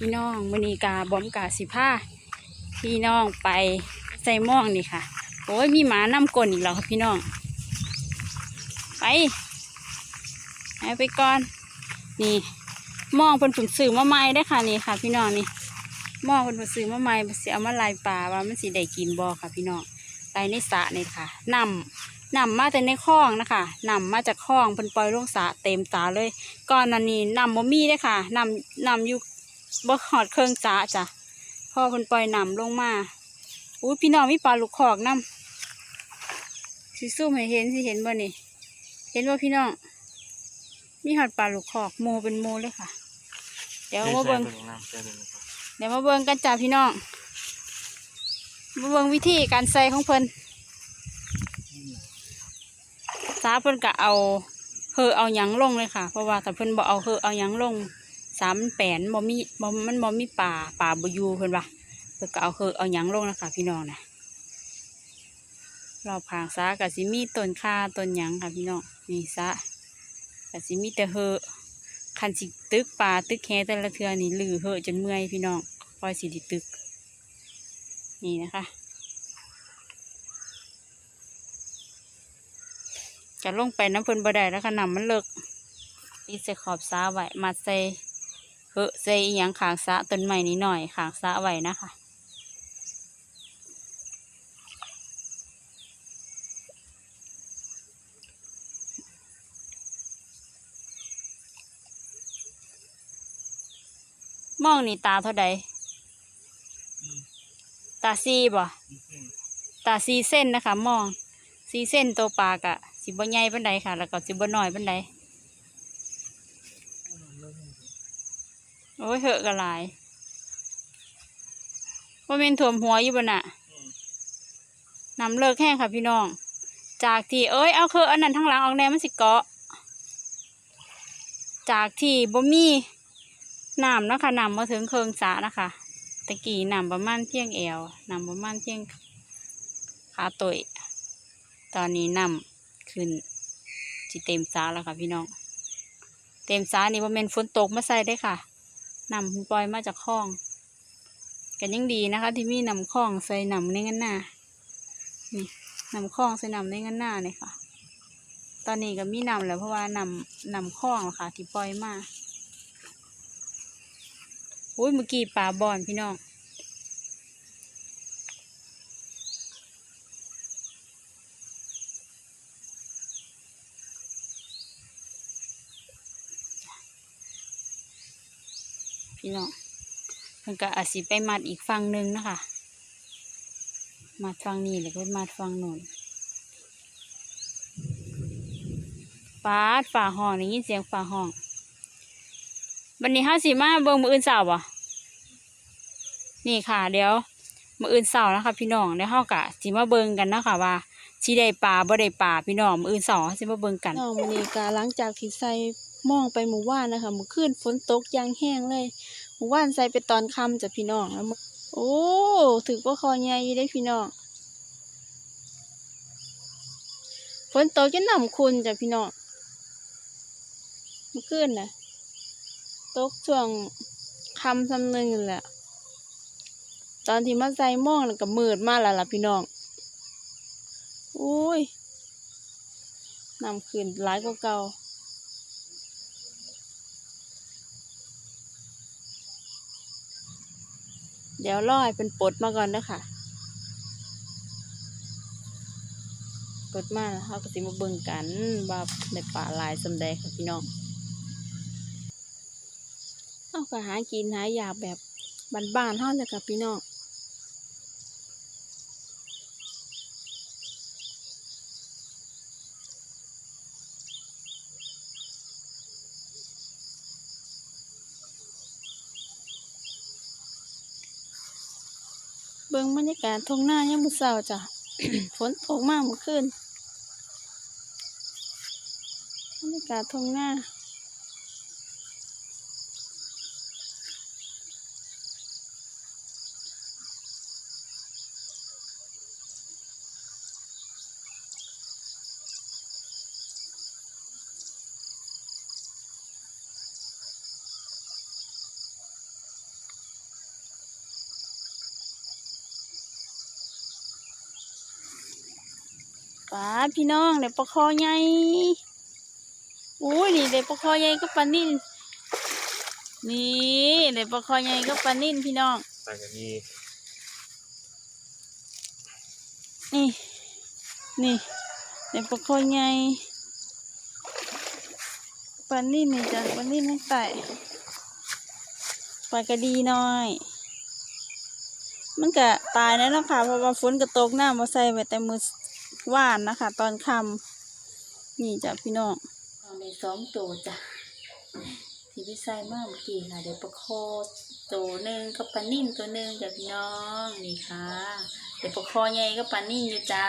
พี่น้องมณีกาบอมกาสิผ้าพี่น้องไปใส่หม่องนี่ค่ะ โอ้ยมีหมาน้ำกลนอีกแล้วค่ะพี่น้อง ไปเอาไปก่อน นี่หม่องเป็นผุนสื่อมาใหม่ได้ค่ะนี่ค่ะ พี่น้องนี่หม่องเป็นผุนสื่อมาใหม่เสียเอามาลายป่าว่ามันสีได้กินบ่ค่ะ พี่น้องไปในสระนี่ค่ะนำนำมาแต่ในคลองนะคะนำมาจากคลองเป็นปล่อยลงสระเต็มตาเลย ก่อนนั้นนี้นำบ่มีได้ค่ะนำนำอยู่ บ่หอดเครื่องจ้าจ้ะพ่อเพิ่นปล่อยนำลงมาอุ้ยพี่น้องมีปลาลูกคอกนำสิซูมให้เห็นสิเห็นบ่นี่ เห็นบ่พี่น้อง มีหอดปลาลูกคอกโมเป็นโมเลยค่ะ เดี๋ยวมาเบิ่งเดี๋ยวมาเบิ่งกันจ้าพี่น้องมาเบิ่งวิธีการใส่ของเพิ่นสาเพิ่นก็เอาเฮอเอาหยังลงเลยค่ะ เพราะว่าแต่เพิ่นบ่เอาเฮอเอาหยังลง สามแปนบ่มีบ่มันบ่มีป่าป่าบอยูเพิ่นว่าเพิ่นก็เอาเฮอเอาหยังลงนะคะพี่น้องนะรอบผางสาก็สิมีต้นข่าต้นหยังค่ะพี่น้องนี่สาก็สิมีแต่เฮอคันสิตึกปลาตึกแฮแต่ละเทือนี่ลือเหอะจนเมื่อยพี่น้องปล่อยสิดิตึก นี่นะคะจะลงไปน้ำเพิ่นบ่ได้แล้วค่ะน้ำมันเลิกอีใส่ขอบสาไว้มาใส่ เหอใส่ยังขางสาต้นใหม่นี้หน่อยขางสาไว้นะคะมองนี่ตาเท่าใดตาซีบ่ตาซีเส้นนะคะ มองซีเส้นตัวปากะสิบ่ใหญ่ปันใดค่ะ แล้วก็สิบ่น้อยปันใด โอ้ยเหอะกะหลายว่าเป็นถ่วมหัวอยู่บนน่ะนำเลิกแห้งค่ะพี่น้อง จากที่เอ้ยเอาคืออันนั้นทั้งหลังออกแนวมันสิเกาะ จากที่บ่มีน้ำนะคะน้ำมาถึงเคิงสระนะคะตะกี้น้ำประมาณเพียงแอวน้ำประมาณเพียงขาตัวตอนนี้นำขึ้นที่เต็มสาแล้วค่ะพี่น้อง เต็มสานี่ว่าเป็นฝนตกมาใส่ได้ค่ะ นำคุณปล่อยมาจากคลองกันยังดีนะคะ ที่มีนำคลองใส่นำในงันหน้านี่นำคลองใส่นำในงันหน้าเนี่ยค่ะ ตอนนี้ก็มีนำแล้วเพราะว่านำนำคลองแล้วค่ะ ที่ปล่อยมาอุ้ยเมื่อกี้ป่าบอนพี่น้อง พี่น้องมันก็อาจสิไปมัดอีกฝั่งหนึ่งนะคะมัดฝั่งนี้แล้วก็มัดฝั่งโน้นปาดฝ่าห้องได้ยินเสียงฝ่าห้องวันนี้ห้าสิมาเบิ่งมืออื่นสาวบ่นี่ค่ะ เดี๋ยวมืออื่นเสาร์นะคะ พี่น้องเดี๋ยวเฮากะสิมาเบิ่งกันนะคะว่าสิได้ปลาบ่ได้ปลาพี่น้องมืออื่นเสาร์สิมาเบิ่งกันน้องมันนี่กาหลังจากที่ใส่ มองไปหมู่ว่านนะคะเมื่อคืนฝนตกยางแห้งเลย หมู่ว่านใส่ไปตอนค่ำจ้ะพี่น้องแล้วโอ้ถือว่าคอใหญ่อยู่ได้พี่น้องฝนตกจะนำคุณจ้ะพี่น้องมื่อคืนน่ะตกช่วงค่ำซำหนึงนั่นแหละตอนที่มาใส่มองแล้วก็มืดมากแล้วล่ะพี่น้องโอ้ยนำคืนร้ายกว่าเก่า ดี๋ยวรอให้เป็นปลดมาก่อนนะคะปลดมาแล้วเขาก็สิมาเบิ่งกันว่าในป่าลายสำแดงค่ะพี่น้องเอาก็หากินหาอยากแบบบ้านๆเท่าเลยค่ะพี่น้อง บิ่งบรรยากาศทงหน้ายังมือเศร้าจ้ะฝนตกมากเมื่อคืนบรรยากาศทงหน้า ป้าพี่น้องเด็กปลาคอใหญ่อุ้ยนี่เด็กปลาคอใหญ่ก็ปลานิ่นนี่เด็กปลาคอใหญ่ก็ปลานิ่นพี่น้องแต่ก็มีนี่ นี่เด็กปลาคอใหญ่ปลานิ่นนี่จ้ะปลานิ่นไม่ไต่ปลากระดีน้อย มันก็ตายแล้วเนาะค่ะเพราะว่าฝนก็ตกน้ำมาใส่ไว้แต่มือ ว่านนะคะ ตอนค่ำนี่จ้ะพี่น้องเอาในสองตัวจ้ะที่พี่ใส่เมื่อเมื่อกี้ค่ะ เดี๋ยวประโคตัวหนึ่งกับปลานิ่มตัวหนึ่งจ้ะพี่น้องนี่ค่ะ เดี๋ยวประคอใหญ่ก็ปลานิ่มอยู่จ้า